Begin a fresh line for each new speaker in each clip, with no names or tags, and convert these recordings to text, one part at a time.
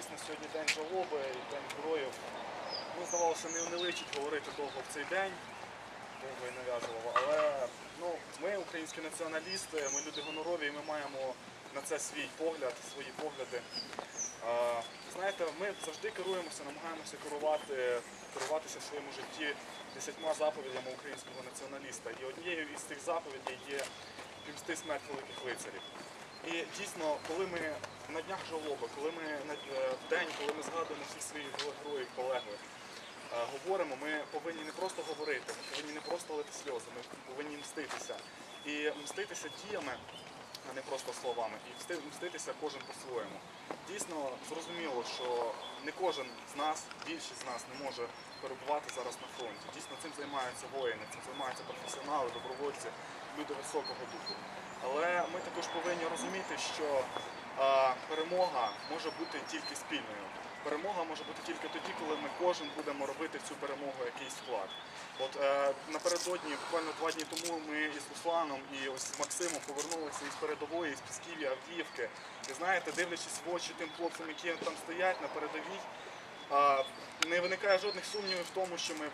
дійсно сьогодні день жалоби і день героїв. Ну, здавалося, не, не личить говорити довго в цей день, довго і нав'язливо. Але ну, ми, українські націоналісти, ми люди гонорові, і ми маємо на це свій погляд, свої погляди. Е, знаєте, ми завжди керуємося, намагаємося керувати, керуватися в своєму житті десятьма заповідями українського націоналіста. І однією із цих заповідей є пімсти смерть великих лицарів. І дійсно, коли ми на днях жалоби, коли ми на е, день, коли ми згадуємо всіх своїх героїв, полеглих, е, говоримо, ми повинні не просто говорити, ми повинні не просто лити сльози, ми повинні мститися. І мститися діями, а не просто словами. І мсти- мститися кожен по-своєму. Дійсно, зрозуміло, що не кожен з нас, більшість з нас не може перебувати зараз на фронті. Дійсно, цим займаються воїни, цим займаються професіонали, добровольці, люди високого духу. Але ми також повинні розуміти, що перемога може бути тільки спільною. Перемога може бути тільки тоді, коли ми кожен будемо робити в цю перемогу якийсь вклад. От е, напередодні, буквально два дні тому, ми із Русланом і ось Максимом повернулися із передової, з Пісків'я, Авдіївки. І знаєте, дивлячись в очі тим хлопцям, які там стоять на передовій, а, не виникає жодних сумнівів в тому, що ми,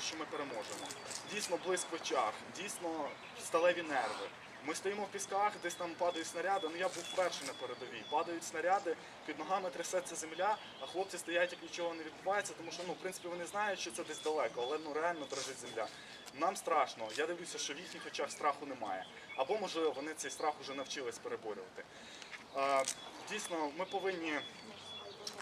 що ми переможемо. Дійсно блиск в очах, дійсно сталеві нерви. Ми стоїмо в пісках, десь там падають снаряди. Ну я був перший на передовій. Падають снаряди, під ногами трясеться земля, а хлопці стоять, як нічого не відбувається, тому що ну, в принципі вони знають, що це десь далеко, але ну реально дрожить земля. Нам страшно. Я дивлюся, що в їхніх очах страху немає. Або можливо вони цей страх вже навчились переборювати. Дійсно, ми повинні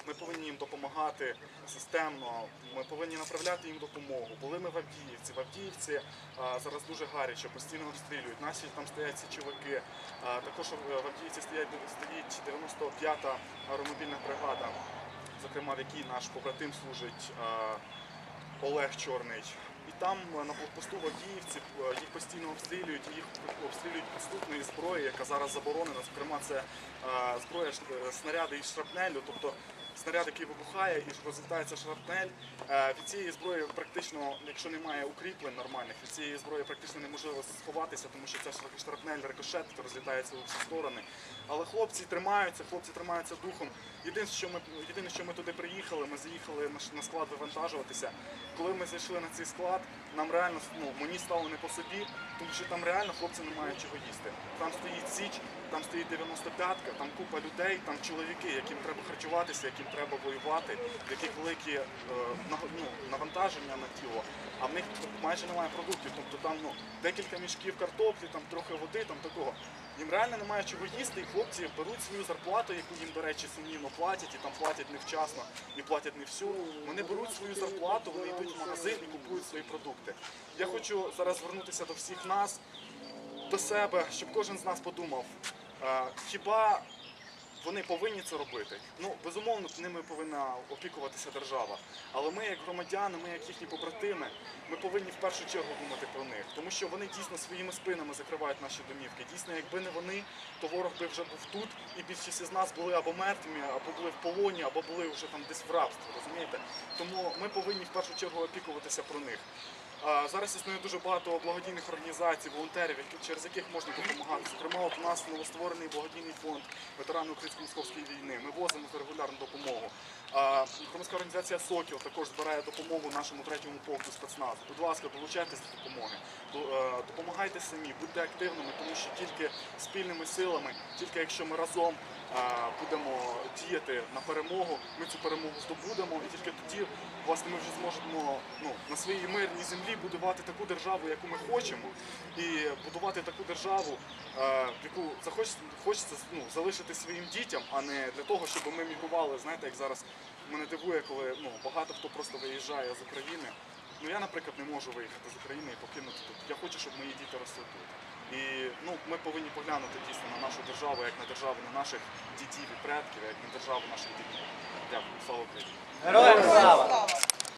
ми повинні їм допомагати системно. Ми повинні направляти їм допомогу. Були ми в Авдіївці. В Авдіївці зараз дуже гаряче, постійно обстрілюють. Наші там стоять січовики. А, також в Авдіївці стоять стоїть 95-та аеромобільна бригада, зокрема в якій наш побратим служить Олег Чорний. І там на блокпосту Авдіївці їх постійно обстрілюють, їх обстрілюють підступної зброї, яка зараз заборонена. Зокрема, це зброя е, снаряди із шрапнелю, тобто снаряд, який вибухає і розлітається шрапнель. Е, Від цієї зброї практично, якщо немає укріплень нормальних, від цієї зброї практично неможливо сховатися, тому що ця шра- шрапнель рикошет розлітається у всі сторони. Але хлопці тримаються, хлопці тримаються духом. Єдине, що ми єдине, що ми туди приїхали, ми заїхали на склад вивантажуватися. Коли ми зайшли на цей склад, нам реально ну, мені стало не по собі, тому що там реально хлопці не мають чого їсти. Там стоїть січ, там стоїть 95-ка, там купа людей, там чоловіки, яким треба харчуватися, яким треба воювати, яких великі е, ну, навантаження на тіло, а в них майже немає продуктів. Тобто там ну, декілька мішків картоплі, там трохи води, там такого. Їм реально немає чого їсти, і хлопці беруть свою зарплату, яку їм, до речі, сумнівно платять, і там платять невчасно і платять не всю. Вони беруть свою зарплату, вони йдуть в магазин і купують свої продукти. Я хочу зараз звернутися до всіх нас, до себе, щоб кожен з нас подумав, хіба вони повинні це робити? Ну, безумовно, ними повинна опікуватися держава. Але ми, як громадяни, ми, як їхні побратими, ми повинні в першу чергу думати про них, тому що вони дійсно своїми спинами закривають наші домівки. Дійсно, якби не вони, то ворог би вже був тут, і більшість із нас були або мертвими, або були в полоні, або були вже там десь в рабстві. Розумієте? Тому ми повинні в першу чергу опікуватися про них. Зараз існує дуже багато благодійних організацій, волонтерів, через яких можна допомагати. Зокрема, от у нас новостворений благодійний фонд ветерани Українсько-Московської війни. Ми возимо регулярну допомогу. Громадська організація Сокіл також збирає допомогу нашому третьому полку спецназу. Будь ласка, долучайтесь до допомоги. Е, Допомагайте самі, будьте активними, тому що тільки спільними силами, тільки якщо ми разом будемо діяти на перемогу, ми цю перемогу здобудемо, і тільки тоді власне ми вже зможемо ну, на своїй мирній землі будувати таку державу, яку ми хочемо, і будувати таку державу, е, яку захочеться хочеться ну, залишити своїм дітям, а не для того, щоб ми мігрували. Знаєте, як зараз мене дивує, коли ну, багато хто просто виїжджає з України. Ну я, наприклад, не можу виїхати з України і покинути тут. Я хочу, щоб мої діти росли тут. І ну, ми повинні поглянути дійсно на нашу державу, як на державу на наших дідів і предків, як на державу наших дітей. Дякую, слава Україні!
Героям слава!